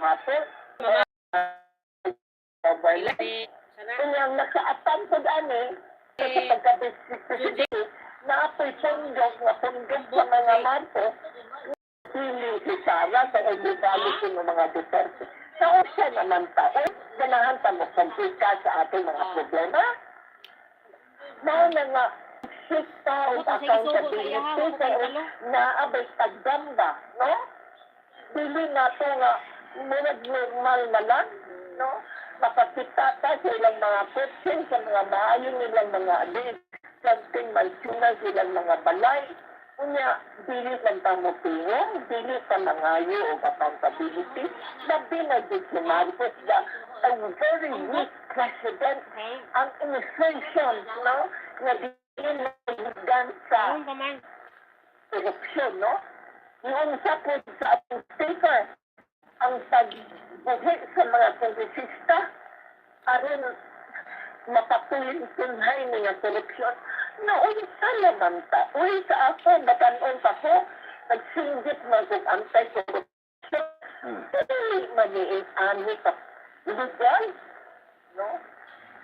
hapon. Overlay. Kung yung nakaatan ko ani, kasi pagka-district na apoy pundok, na pundok sa mga Marcos, hindi si Sara sa edukality ng mga Duterte. Sa siya naman tao, ganahan ta mo kompika sa ating mga problema. Mao na nga, sikta o accountability sa naabay taggamba, no? Dili na to nga, normal na lang, no? Makakita ta sa ilang mga question, sa mga maayo nilang mga adik, something malsuna silang mga balay. Unya, dili mo tingong, dili ta mangayo o accountability. Na din si Marcos na a very weak president ang administration, no? Na na sa korupsyon, no? Yung sa po sa ating speaker, ang pagbuhi sa mga kongresista, aron mapatuloy-tunhay niya korupsyon. No, uy, sa naman ta. Uy, sa ako, batanon pa ko, nagsinggit mo kung anti-korupsyon. Hmm. Hindi maniin ani ka. Legal, no?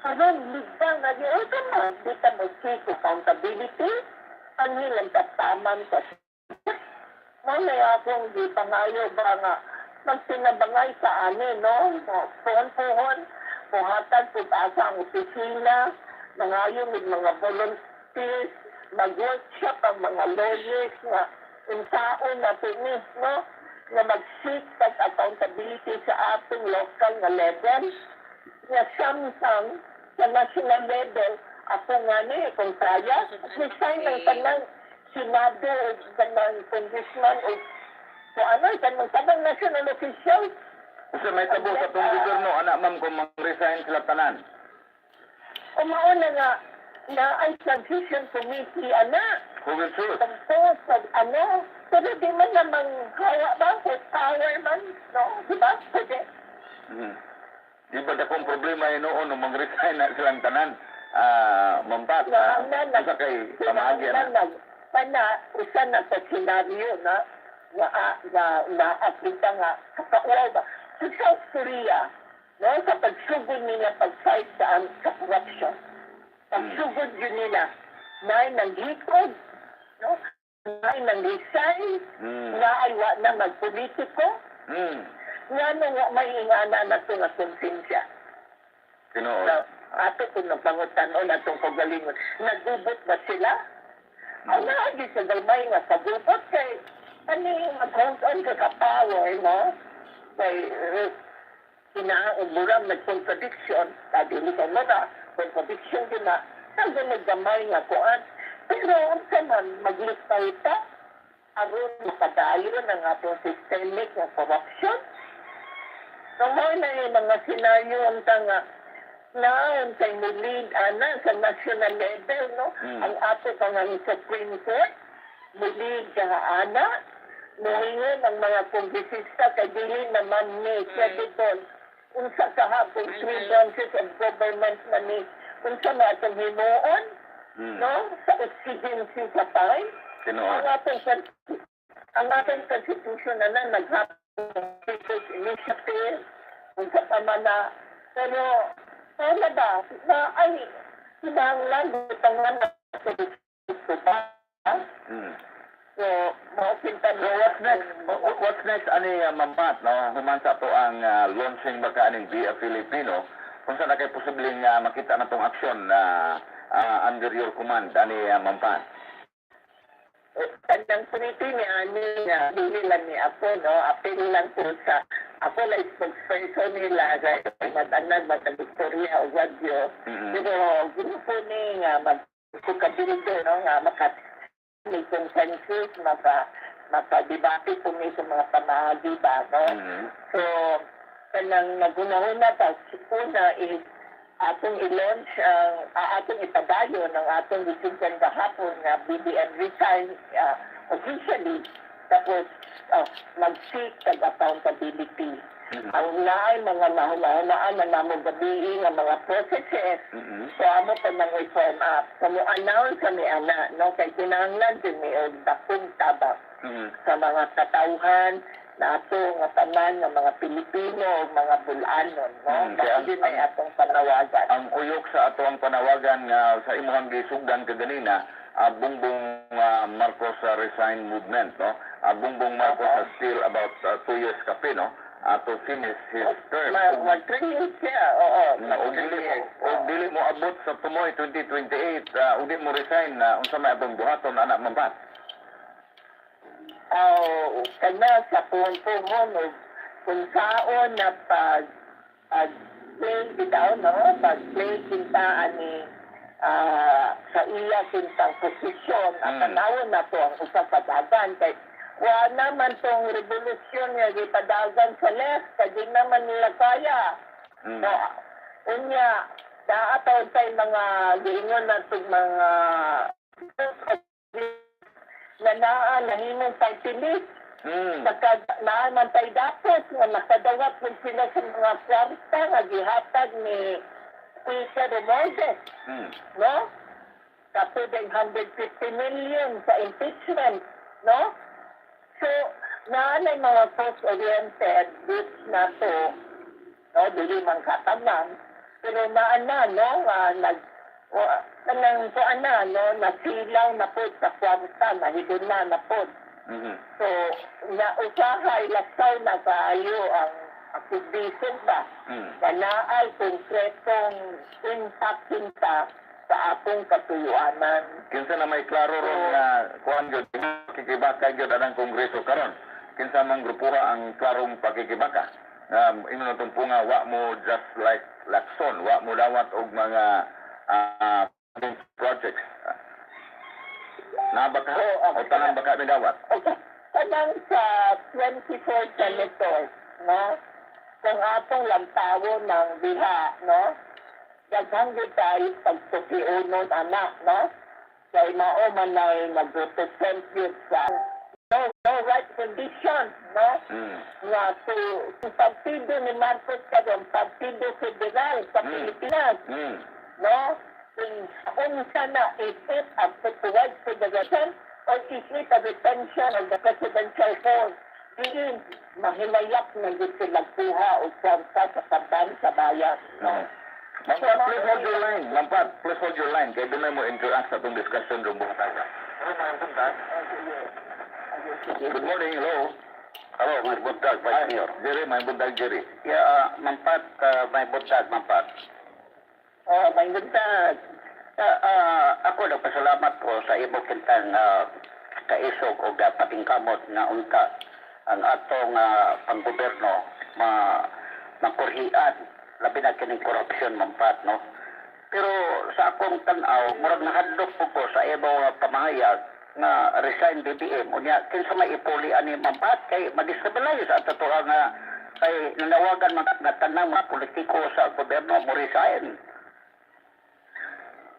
Aron, legal na di, oh, tama, di ka mag-seek accountability, ang nilang tataman sa Mamaya akong di pangayo ba nga magsinabangay sa amin, no? Puhon-puhon, puhatan po taas ang opisina, nangayo ng mga volunteers, mag-workshop ang mga lawyers nga unsaon na no? Na mag-seek kag accountability sa ating local nga level. Nga samsang sa national level, ako nga ni, kung kaya, resign ng tanang Senado o kanang congressman o kung ano, kanang tanang national official. Kasi may tabo sa itong gobyerno, anak ma'am, kung mang-resign sila tanan. Umauna nga na ay transition committee, ana, Who will choose? tungkol sa ano, pero di man namang hawa ba, with power man, no? Di ba? Pwede. Hmm. Di ba akong problema yun noon nung mag-resign na silang tanan? Ah, mampat. Na, Ah, na, na, Sa kay pamahagi na, na. na, pana, usa na sa senaryo na, na, na, na, apita nga, kakauaw ba? Sa South Korea, no, sa pagsugod nila pag-fight sa, sa corruption, pagsugod yun nila, na ay nanglikod, no, na ay nang-resign, Hmm. na ay wa na magpolitiko, Hmm. nga na nga may ingana na ito nga konsensya. Tinuod. Na, ato kung napangutan o na itong kagalingon, nagubot ba sila? Ang naagi sa galmay nga sa gubot kay ano yung mag-hold ka ka-power, no? Kay uh, kinauburan may contradiction, sabi ni ka mo na, contradiction din na, sabi naggamay nga kuan. Pero ang man, maglipay ta, aron makadayo ng atong systemic nga corruption. So, mo na yung mga senaryo ang tanga naon kay lead ana sa national level, no? Mm. Ang ato pa nga yung Supreme Court, lead ka ana, moingon ang mga kongresista kay dili naman ni credible unsa ka hapon three branches of government na ni unsa na atong himuon, Hmm. no? Sa exigency sa time, ang Tinuod. ating con- ang ating constitution na na naghapon ng people's initiative kung sa tama na pero sana ba na ay kinahanglan butangan na sa gusto ba Hmm. So maupintan So what's next? Wh- What's next ani uh, mampat no? Human sa to ang ah, launching baka aning Via Filipino kung saan na kay posibleng ah, makita na tong aksyon na ah, under your command ani uh, mampat. Tandang puniti ni Ani dili lang ni ako no apil lang po sa ako lang spokesperson nila kay matanan mata Victoria o Mhm. pero grupo ni nga magkukabildo no nga makat may consensus maka makadebate po ni sa mga pamahagi ba no Mhm. so kanang nagunahuna ta una is atong i-launch ang uh, atong ipadayo ng atong decision kahapon nga BBM resign uh, officially tapos uh, mag-seek kag accountability. Ang naay mga nahunahunaan na namo gabi nga mga processes Mhm. So, amo pa nang reform up. Mo announce kami ana, no? Kay kinahanglan din ni og dakong tabak Mhm. sa mga katauhan, nato nga tanan ng mga Pilipino, mga Bulanon, no? Mm, kaya ang- ay atong panawagan. ang uyok sa ato ang panawagan nga sa imong gisugdan kaganina uh, Bongbong ah, Marcos ah, resign movement no uh, Bongbong Marcos has still about uh, two years kape no uh, to finish his term Ma- mag three years siya, oo. na three dili mo dili mo abot sa tumoy 2028 uh, di mo resign na unsa may atong buhaton anak mambat Oh, kana sa punto mo, no, kung saon na pag pag play bitaw, no? Pag play kintaan ni ah, sa iya kintang posisyon, at Mm. tanawon na to ang usang padagan. Kay wa naman tong revolusyon nga gipadagan sa left, kay di naman nila kaya. mm. So, unya, daataw tay mga giingon na itong mga na naa nahimong partilis Mm. pagka naaman tay dapat nga nakadawat mo sila sa mga kwarta nga gihatag ni Speaker Romualdez, Mm. no? Kapag 150 million sa impeachment, no? So, naanay mga post-oriented groups na to, no, dili man katanan, pero naana, no, nga nag, o, kanang ko ana, no, nasilaw na po sa kwarta, nahidon na na po. Mhm. So, na usahay, lasaw na kaayo ang aktivism ba? Mm. Kanaay konkretong impact kinta sa atong katuluanan. kinsa na may klaro ron nga kuan gyud pakikibaka gyud anang kongreso karon kinsa man grupuha ang klarong pakikibaka um, imo na tumpunga wa mo just like lakson wa mo dawat og mga ah, projects na baka Oo, o tanan baka mi dawat Okay. Kanang sa 24 senators, no? Kung atong lantawo ng biha, no? Daghang gyud tayo pagtukiunon anak, no? Kay mao man ay nag-represent yun sa no, no right conditions, no? mm. Nga to, to partido ni Marcos karon partido federal sa Mm. Pilipinas, Mm. no? Kung unsa na isip ang pagtuwag federation or isip a retention of the presidential force. Diin, mahimayak na din sila kuha o kwarta sa kaban sa bayan. No? Lampat, please hold your line. Lampat, please hold your line. Kaya doon mo interact sa itong discussion ng buong tayo. Good morning, hello. Hello, may buntag, Vice Mayor. Jerry, may bundag Jerry. Ya, uh, mampat, uh, may buntag, mampat. Oh, may buntag. Uh, uh, ako nagpasalamat ko sa imo kintang uh, kaisog o uh, patingkamot na unta ang atong uh, panggoberno ma makurhian labi na kining korupsyon mampat no? Pero sa akong tan-aw murag nahadlok po ko sa nga pamahayag nga resign BBM unya kinsa may ipuli ani mampat kay madestabilize at ato nga kay nanawagan mga nga tanang mga politiko sa gobyerno mo resign.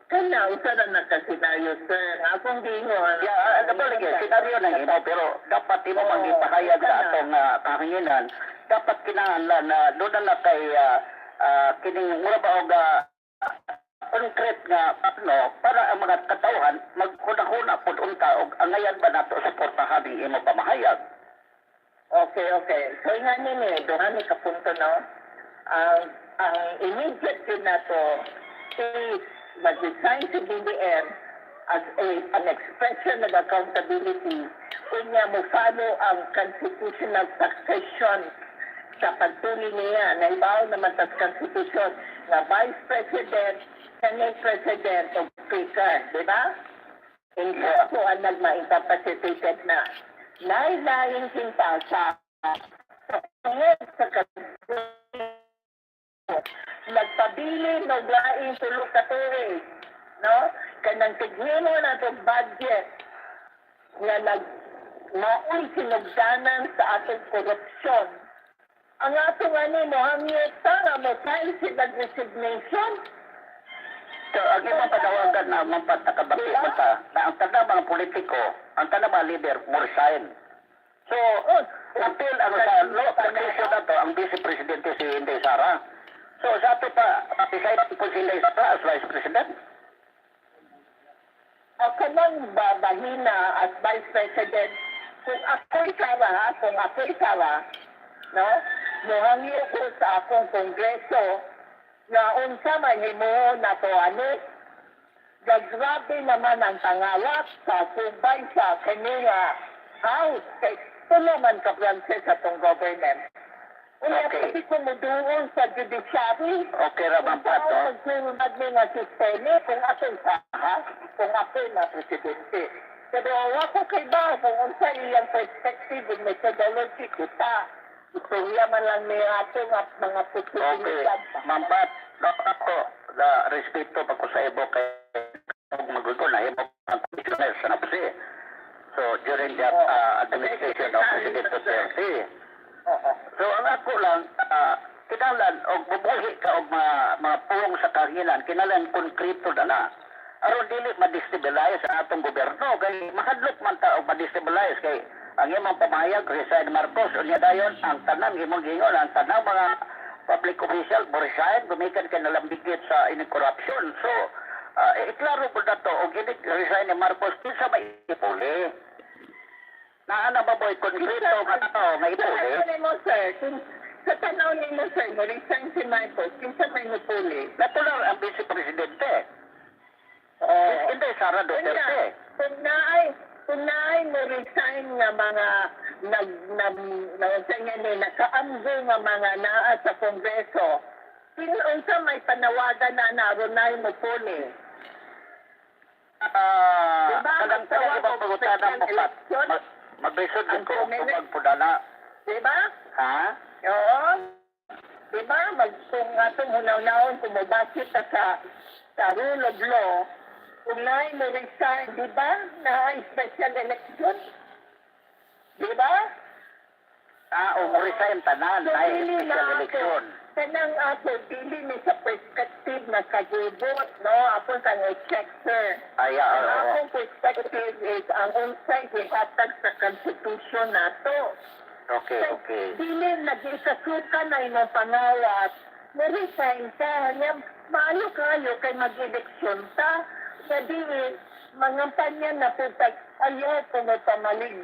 Kana, usa na nakasinaryo, sir. Akong gingon. Ya, ano ba lagi, senaryo na imo, pero dapat imo Oo, magipahayag sa atong uh, kahanginan, dapat kinahanglan na doon na kay ah, ah, kining mura ba og concrete nga ano para ang mga katawhan magkunahuna pud unta og angayan ba nato suportahan ang imo pamahayag. Okay, okay. So, nga nini, doon ni kapunto, no? Ang, ang immediate din na to is mag-design si BBM as a, an expression of accountability kunya mo follow ang constitutional succession sa pagtuli niya na ibaw naman sa constitution na vice president, senate president o speaker, di ba? Hindi ako ang nagma-incapacitated na nailayin kinta sa sa nagpabili ng laing tulog ka tuig, no? Kanang tignino na itong budget nga nag maoy sinugdanan sa atong korupsyon. Ang atong ano mo, hangyo nga mo tayo sila resignation. So, ang imo padawagan na mampatakabati Diba? ta na ang tanang mga politiko, ang tanang mga leader mo resign. So, Oh, Until ang sa law commission na to, ang vice presidente si Inday Sara. So sa ato pa, decide po si Inday Sara as vice president. Ako nang babahina as Vice President kung ako'y Sara, kung ako'y Sara, no, muhangyo ko sa akong kongreso na unsa man himo na to ano, gagrabe naman ang tangawat sa subay sa kaniya house kay tulo man ka Frances sa tong government. Unya Okay. mo doon sa judiciary, Okay ra kung mampat, saan no? pagsunod ni nga sistema, kung ako'y saha, kung ako'y na presidente. Pero ako kay ba, kung unsa iyang perspective and methodology kita, istorya man lang ni ato nga mga Okay. posibilidad. Mampat, dapat ako, na respeto pa ko sa ibo kay kung magugo na ibo ang commissioner sa napasi. So, during the uh, administration of President Duterte. So, ang ako lang, uh, kinahanglan, og bubuhi ka og mga, mga puwang sa kahilan, kinahanglan konkreto na na. Aron dili ma-destabilize ang atong gobyerno. Kay mahadlok man ta og ma-destabilize. Kay ang imong pamayag resign Marcos unya dayon ang tanan imong gingon ang tanang mga public official resign gumikan ka nalambigit sa ini corruption so uh, iklaro ko na to og ini resign ni Marcos kinsa ba ipuli? Na ana ba boy konkreto nga to nga ipuli? Sa tanaw ni mo, sir, mo-resign si Marcos, kinsa may nupuli? natural ang vice presidente Oo. hindi Sara Duterte kung naay, kung naay mo resign nga mga nag nag nag ni nakaamgo nga mga naa sa kongreso, kinunsa may panawagan na naroon na mo puli. Ah, Diba, ang ibang ko, pagutan ng special pupat. election? Mag- Maglisod din Ang ko community- magpudana. Diba? Ha? Oo. Diba? Mag, kung atong hunaw-naon, kung mabakit ka sa, sa rule of law, naay mo resign, diba? Na special election. Diba? Ah, o mo resign tanan So, dili special na ako. election. Kanang ako, dili ni sa perspective na kagibot, no? Ako kang check, sir. Ay, ah, Ang akong perspective is ang unsay gihatag sa constitution nato. Okay, So, okay. Dili nag-isasuka na imong pangawat. Mo-resign ka. Nga, maalo kayo kay mag-eleksyon ta. Nga di, mangampanya na po ayaw kung may pamalig